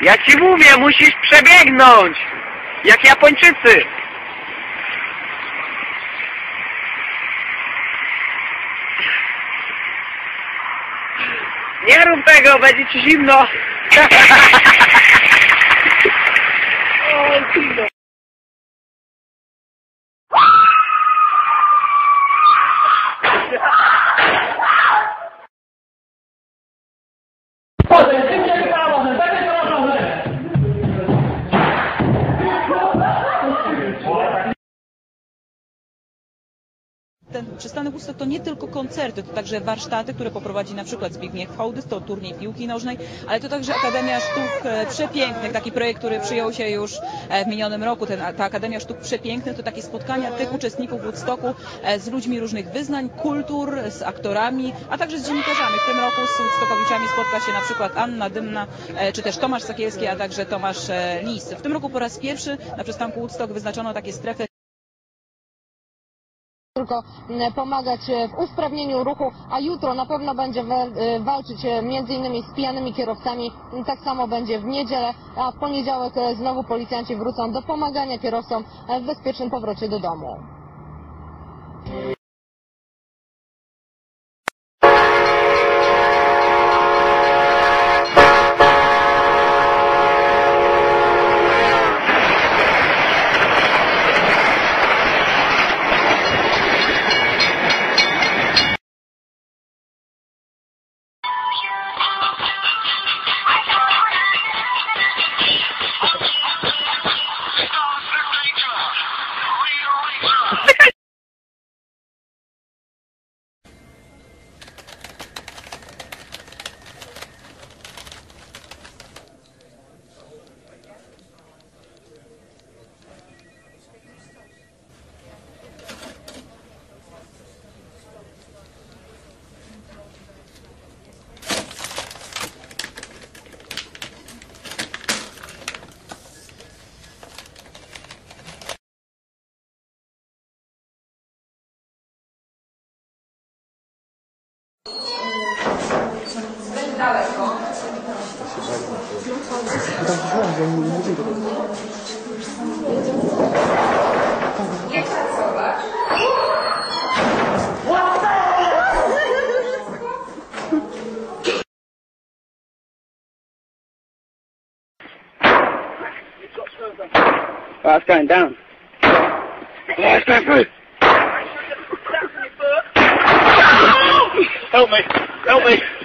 Ja ci mówię, musisz przebiegnąć! Jak Japończycy! Nie rób tego, będzie ci zimno! przystanek Woodstock to nie tylko koncerty, to także warsztaty, które poprowadzi na przykład Zbigniew Hołdys, to turniej piłki nożnej, ale to także Akademia Sztuk e, Przepięknych, taki projekt, który przyjął się już e, w minionym roku. Ten, ta Akademia Sztuk Przepięknych to takie spotkania tych uczestników Woodstocku e, z ludźmi różnych wyznań, kultur, z aktorami, a także z dziennikarzami. W tym roku z Woodstockowiczami spotka się na przykład Anna Dymna, czy też Tomasz Sakielski, a także Tomasz Lis. W tym roku po raz pierwszy na przystanku Woodstock wyznaczono takie strefy tylko m, pomagać e, w usprawnieniu ruchu, a jutro na pewno będzie e, walczyć e, między innymi z pijanymi kierowcami. Tak samo będzie w niedzielę, a w poniedziałek znowu policjanci wrócą do pomagania kierowcom w bezpiecznym powrocie do domu. Przeczytałeś go. Tam słyszałem, że on mówi tego. Nie pracować. Well, I going down. Where's my foot? Help me! Help me!